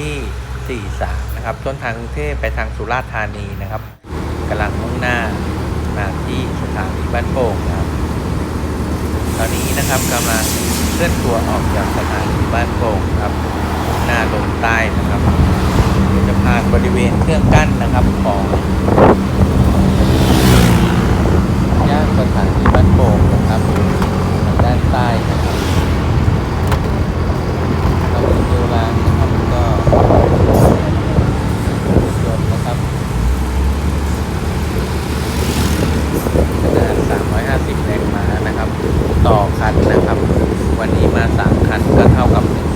ที่ 43 นะครับ ต้นทางกรุงเทพไปทางสุราษฎร์ธานีนะครับกำลังมุ่งหน้ามาที่สถานีบ้านโป่งนะครับ ตอนนี้นะครับกำลังเคลื่อนตัวออกจากสถานีบ้านโป่งครับมุ่งหน้าลงใต้นะครับเดี๋ยวจะผ่านบริเวณเครื่องกั้นนะครับของย่านสถานีบ้านโป่งนะครับทางด้านใต้นะครับเรามีเวลานะครับก็รถนะครับขนาด350 แรงม้านะครับ ต่อคันนะครับ วันนี้มา3คันก็เท่ากับ1,050แรง